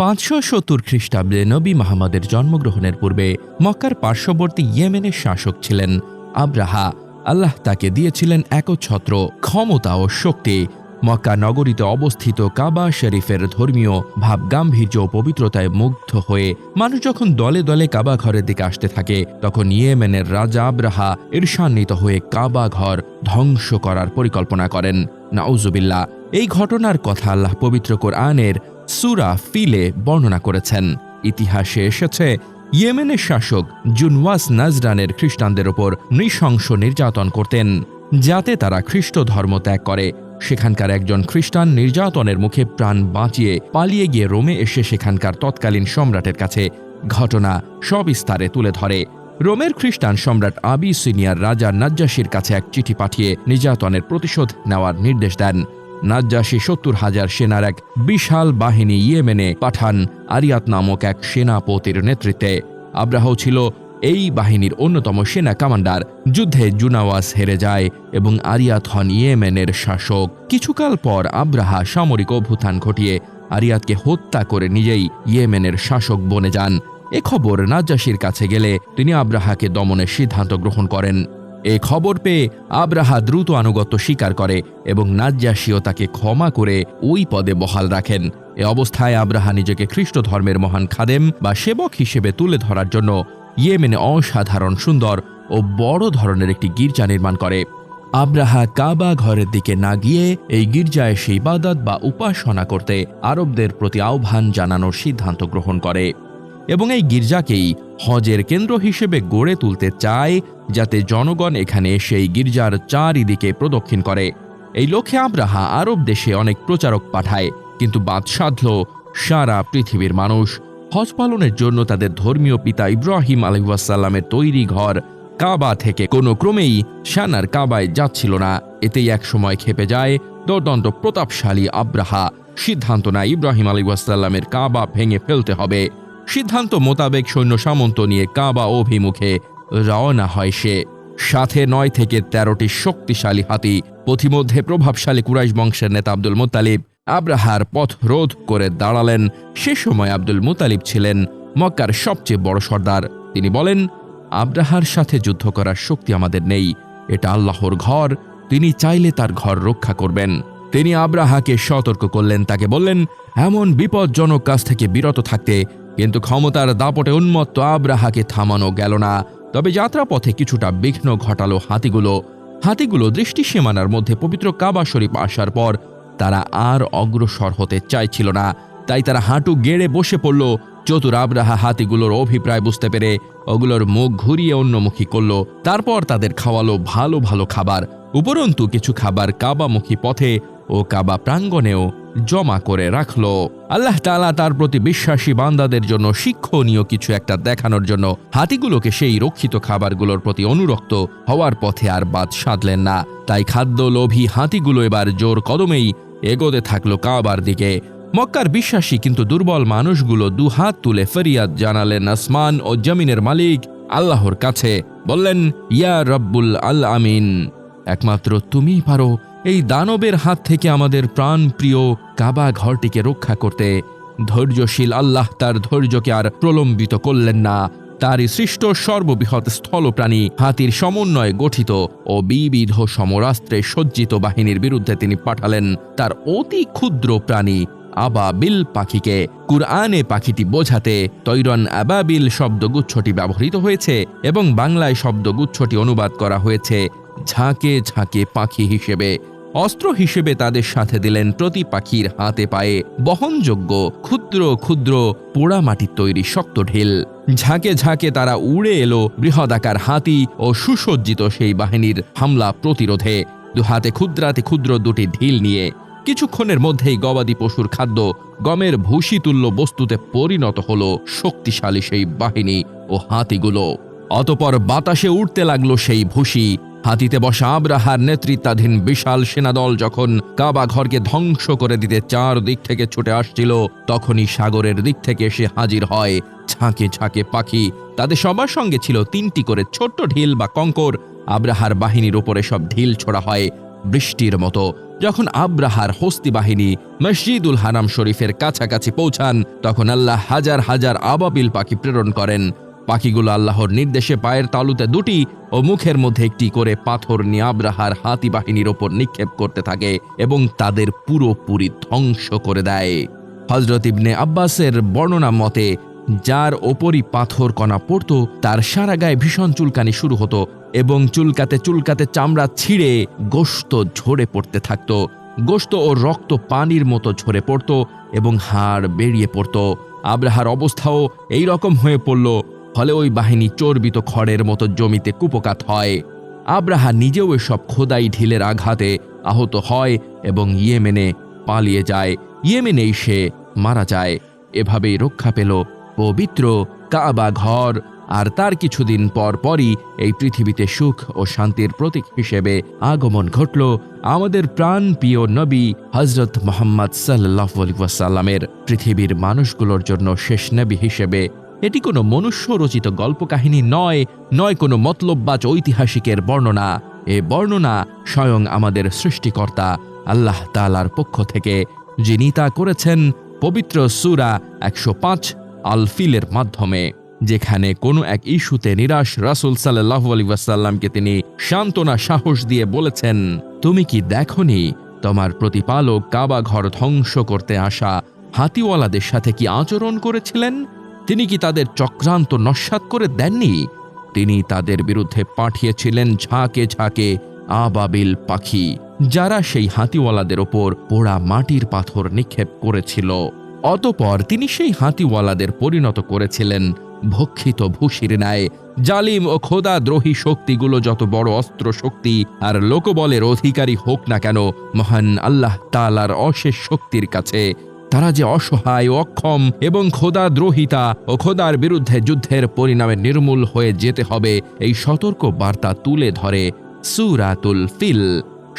পাঁচশো সত্তর খ্রিস্টাব্দে নবী মাহমদের জন্মগ্রহণের পূর্বে মক্কার পার্শ্ববর্তী ইয়েমেনের শাসক ছিলেন আব্রাহা। আল্লাহ তাকে দিয়েছিলেন একচ্ছত্র ক্ষমতা ও শক্তি। মক্কা নগরীতে অবস্থিত কাবা শরীফের ধর্মীয় ভাব গাম্ভীর্য ও পবিত্রতায় মুগ্ধ হয়ে মানুষ যখন দলে দলে কাবা ঘরের দিকে আসতে থাকে, তখন ইয়েমেনের রাজা আব্রাহা ঈর্ষান্বিত হয়ে কাবা ঘর ধ্বংস করার পরিকল্পনা করেন। নাউজুবিল্লা এই ঘটনার কথা আল্লাহ পবিত্র কোরআনের সুরা ফিলে বর্ণনা করেছেন। ইতিহাসে এসেছে, ইয়েমেনের শাসক জুনওয়াস নাজরানের খ্রিস্টানদের ওপর নৃশংস নির্যাতন করতেন, যাতে তারা খ্রিস্ট ধর্ম ত্যাগ করে। সেখানকার একজন খ্রিস্টান নির্যাতনের মুখে প্রাণ বাঁচিয়ে পালিয়ে গিয়ে রোমে এসে সেখানকার তৎকালীন সম্রাটের কাছে ঘটনা সবিস্তারে তুলে ধরে। রোমের খ্রিস্টান সম্রাট আবি সিনিয়র রাজা নাজ্জাসির কাছে এক চিঠি পাঠিয়ে নির্যাতনের প্রতিশোধ নেওয়ার নির্দেশ দেন। নাজ্জাসী সত্তর হাজার সেনার এক বিশাল বাহিনী ইয়েমেনে পাঠান আরিয়াত নামক এক সেনাপতির নেতৃত্বে। আব্রাহ ছিল এই বাহিনীর অন্যতম সেনা কমান্ডার। যুদ্ধে জুনাওয়াস হেরে যায় এবং আরিয়াত হন ইয়েমেনের শাসক। কিছুকাল পর আব্রাহা সামরিক অভ্যুত্থান ঘটিয়ে আরিয়াতকে হত্যা করে নিজেই ইয়েমেনের শাসক বনে যান। এ খবর নাজ্জাসির কাছে গেলে তিনি আব্রাহাকে দমনের সিদ্ধান্ত গ্রহণ করেন। এ খবর পেয়ে আব্রাহা দ্রুত আনুগত্য স্বীকার করে এবং নাজ্জাসীও তাকে ক্ষমা করে ওই পদে বহাল রাখেন। এ অবস্থায় আব্রাহা নিজেকে খ্রিস্ট ধর্মের মহান খাদেম বা সেবক হিসেবে তুলে ধরার জন্য ইয়েমেনে অসাধারণ সুন্দর ও বড় ধরনের একটি গির্জা নির্মাণ করে। আব্রাহা কাবা ঘরের দিকে না গিয়ে এই গির্জায় সেই ইবাদত বা উপাসনা করতে আরবদের প্রতি আহ্বান জানানোর সিদ্ধান্ত গ্রহণ করে। এবং এই গির্জাকেই হজের কেন্দ্র হিসেবে গড়ে তুলতে চায়, যাতে জনগণ এখানে সেই গির্জার চারিদিকে প্রদক্ষিণ করে। এই লক্ষ্যে আব্রাহা আরব দেশে অনেক প্রচারক পাঠায়, কিন্তু বাদ সাধল সারা পৃথিবীর মানুষ। হজ পালনের জন্য তাদের ধর্মীয় পিতা ইব্রাহিম আলহাসাল্লামের তৈরি ঘর কাবা থেকে। কোনো ক্রমেই সানার কাবায় যাচ্ছিল না। এতেই একসময় খেপে যায় দর্দন্ত প্রতাপশালী আব্রাহা। সিদ্ধান্ত নেয় ইব্রাহিম আলিবাসাল্লামের কাবা ভেঙে ফেলতে হবে। সিদ্ধান্ত মোতাবেক সৈন্য সামন্ত নিয়ে কাবা অভিমুখে রওনা হয় সে। সাথে নয় থেকে তেরোটি শক্তিশালী হাতি, পথিমধ্যে প্রভাবশালী কুরাইশ বংশের নেতা আব্দুল মুতালিব আব্রাহার পথ রোধ করে দাঁড়ালেন। সে সময় আব্দুল মুতালিব ছিলেন মক্কার সবচেয়ে বড় সর্দার। তিনি বলেন, আব্রাহার সাথে যুদ্ধ করার শক্তি আমাদের নেই। এটা আল্লাহর ঘর। তিনি চাইলে তার ঘর রক্ষা করবেন। তিনি আব্রাহাকে সতর্ক করলেন। তাকে বললেন, এমন বিপজ্জনক কাজ থেকে বিরত থাকতে কিন্তু ক্ষমতার দাপটে উন্মত্ত আব্রাহাকে থামানো গেল না। তবে যাত্রাপথে কিছুটা বিঘ্ন ঘটালো হাতিগুলো। হাতিগুলো দৃষ্টি সীমানার মধ্যে পবিত্র কাবা শরীফ আসার পর তারা আর অগ্রসর হতে চাইছিল না। তাই তারা হাঁটু গেড়ে বসে পড়ল। চতুর আব্রাহা হাতিগুলোর অভিপ্রায় বুঝতে পেরে ওগুলোর মুখ ঘুরিয়ে অন্যমুখী করল। তারপর তাদের খাওয়ালো ভালো ভালো খাবার। উপরন্তু কিছু খাবার কাবামুখী পথে ও কাবা প্রাঙ্গণেও জমা করে রাখল। আল্লাহ তাআলা তার প্রতি বিশ্বাসী বান্দাদের জন্য শিক্ষণীয় কিছু একটা দেখানোর জন্য হাতিগুলোকে সেই রক্ষিত খাবারগুলোর প্রতি অনুরক্ত হওয়ার পথে আর বাদ সাধলেন না। তাই খাদ্য লোভী হাতিগুলো এবার জোর কদমেই এগোতে থাকল কাবার দিকে। মক্কার বিশ্বাসী কিন্তু দুর্বল মানুষগুলো দুহাত তুলে ফরিয়াদ জানালেন আসমান ও জমিনের মালিক আল্লাহর কাছে। বললেন, ইয়া রব্বুল আল আমিন, একমাত্র তুমিই পারো এই দানবের হাত থেকে আমাদের প্রাণ প্রিয় কাবা ঘরটিকে রক্ষা করতে ধৈর্যশীল আল্লাহ তার ধৈর্যকে আর প্রলম্বিত করলেন না। তারই সৃষ্ট সর্ববৃহৎ স্থলপ্রাণী হাতির সমন্বয়ে গঠিত ও বিবিধ সমরাস্ত্রে সজ্জিত বাহিনীর বিরুদ্ধে তিনি পাঠালেন। তার অতি ক্ষুদ্র প্রাণী আবাবিল পাখিকে। কুরআনে পাখিটি বোঝাতে তৈরন আবাবিল শব্দগুচ্ছটি ব্যবহৃত হয়েছে এবং বাংলায় শব্দগুচ্ছটি অনুবাদ করা হয়েছে ঝাঁকে ঝাঁকে পাখি হিসেবে। অস্ত্র হিসেবে তাদের সাথে দিলেন প্রতি পাখির হাতে পায়ে। বহনযোগ্য, ক্ষুদ্র ক্ষুদ্র পোড়া মাটির তৈরি শক্ত ঢিল। ঝাঁকে ঝাঁকে তারা উড়ে এলো বৃহদাকার হাতি ও সুসজ্জিত সেই বাহিনীর হামলা প্রতিরোধে। দু হাতে ক্ষুদ্রাতে ক্ষুদ্র দুটি ঢিল নিয়ে। কিছুক্ষণের মধ্যেই গবাদি পশুর খাদ্য গমের ভুসি তুল্য বস্তুতে পরিণত হল শক্তিশালী সেই বাহিনী ও হাতিগুলো। অতপর বাতাসে উঠতে লাগল সেই ভুসি হাতিতে বসা আব্রাহার নেতৃত্বাধীন বিশাল সেনাদল যখন কাবা ঘরকে ধ্বংস করে দিতে চার দিক থেকে ছুটে আসছিল, তখনই সাগরের দিক থেকে এসে হাজির হয় ঝাঁকে ঝাঁকে পাখি। তাদের সবার সঙ্গে ছিল তিনটি করে ছোট্ট ঢিল বা কঙ্কর। আব্রাহার বাহিনীর উপরে সব ঢিল ছোড়া হয় বৃষ্টির মতো। যখন আব্রাহার হস্তি বাহিনী মসজিদুল হারাম শরীফের কাছাকাছি পৌঁছান, তখন আল্লাহ হাজার হাজার আবাবিল পাখি প্রেরণ করেন। পাখিগুলো আল্লাহর নির্দেশে পায়ের তালুতে দুটি ও মুখের মধ্যে একটি করে পাথর নিয়ে হাতি বাহিনীর ওপর নিক্ষেপ করতে থাকে এবং তাদের পুরোপুরি ধ্বংস করে দেয়। হজরত ইবনে আব্বাসের বর্ণনা মতে, যার ওপরই পাথর কণা পড়ত, তার সারা গায়ে ভীষণ চুলকানি শুরু হতো এবং চুলকাতে চুলকাতে চামড়া ছিঁড়ে গোশত ঝরে পড়তে থাকত। গোশত ও রক্ত পানির মতো ঝরে পড়ত এবং হাড় বেরিয়ে পড়ত। আব্রাহার অবস্থাও এই রকম হয়ে পড়ল। ফলে ওই বাহিনী চর্বিত খড়ের মতো জমিতে কুপকাত হয়। আব্রাহা নিজেও এসব খোদাই ঢিলের আঘাতে আহত হয় এবং ইয়েমেনে পালিয়ে যায়। ইয়েমেনেই সে মারা যায়। এভাবেই রক্ষা পেল পবিত্র কাবা ঘর। আর তার কিছুদিন পর পরই এই পৃথিবীতে সুখ ও শান্তির প্রতীক হিসেবে আগমন ঘটল আমাদের প্রাণ প্রিয় নবী হজরত মোহাম্মদ সাল্লাহ ওয়াসাল্লামের। পৃথিবীর মানুষগুলোর জন্য শেষ নবী হিসেবে এটি কোনো মনুষ্য রচিত গল্প কাহিনী নয় নয় কোনো মতলববাজ ঐতিহাসিকের বর্ণনা। এ বর্ণনা স্বয়ং আমাদের সৃষ্টিকর্তা আল্লাহ তালার পক্ষ থেকে, যিনি তা করেছেন পবিত্র সুরা একশো পাঁচ আলফিলের মাধ্যমে, যেখানে কোনো এক ইস্যুতে নিরাশ রাসুল সাল্লাহ আলী ওয়াসাল্লামকে তিনি সান্ত্বনা সাহস দিয়ে বলেছেন, তুমি কি দেখনি তোমার প্রতিপালক কাবা ঘর ধ্বংস করতে আসা হাতিওয়ালাদের সাথে কি আচরণ করেছিলেন? তিনি কি তাদের চক্রান্ত নস্বাত করে দেননি? তিনি তাদের বিরুদ্ধে পাঠিয়েছিলেন ঝাঁকে ঝাঁকে আবাবিল পাখি, যারা সেই হাতিওয়ালাদের ওপর পোড়া মাটির পাথর নিক্ষেপ করেছিল। অতপর তিনি সেই হাতিওয়ালাদের পরিণত করেছিলেন ভক্ষিত ভূষির ন্যায়। জালিম ও খোদা দ্রোহী শক্তিগুলো যত বড় অস্ত্র শক্তি আর লোকবলের অধিকারী হোক না কেন, মহান আল্লাহ তালার অশেষ শক্তির কাছে তারা যে অসহায়, অক্ষম এবং খোদা দ্রোহিতা ও খোদার বিরুদ্ধে যুদ্ধের পরিণামে নির্মূল হয়ে যেতে হবে, এই সতর্ক বার্তা তুলে ধরে সুরাতুল ফিল।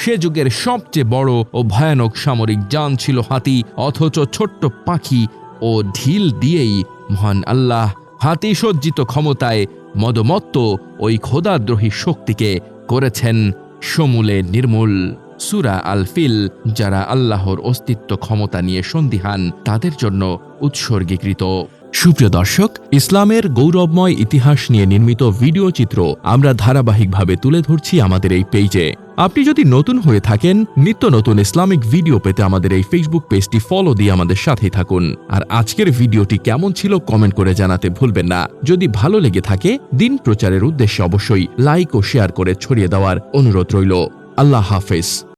সে যুগের সবচেয়ে বড় ও ভয়ানক সামরিক যান ছিল হাতি, অথচ ছোট্ট পাখি ও ঢিল দিয়েই মহান আল্লাহ হাতি সজ্জিত ক্ষমতায় মদমত্ত ওই খোদাদ্রোহী শক্তিকে করেছেন সমূলে নির্মূল। সুরা আল ফিল যারা আল্লাহর অস্তিত্ব ক্ষমতা নিয়ে সন্দিহান, তাদের জন্য উৎসর্গীকৃত। সুপ্রিয় দর্শক, ইসলামের গৌরবময় ইতিহাস নিয়ে নির্মিত ভিডিও চিত্র আমরা ধারাবাহিকভাবে তুলে ধরছি আমাদের এই পেজে। আপনি যদি নতুন হয়ে থাকেন, নিত্য নতুন ইসলামিক ভিডিও পেতে আমাদের এই ফেসবুক পেজটি ফলো দিয়ে আমাদের সাথেই থাকুন। আর আজকের ভিডিওটি কেমন ছিল কমেন্ট করে জানাতে ভুলবেন না। যদি ভালো লেগে থাকে, দিন প্রচারের উদ্দেশ্যে অবশ্যই লাইক ও শেয়ার করে ছড়িয়ে দেওয়ার অনুরোধ রইল। আল্লাহ হাফেজ।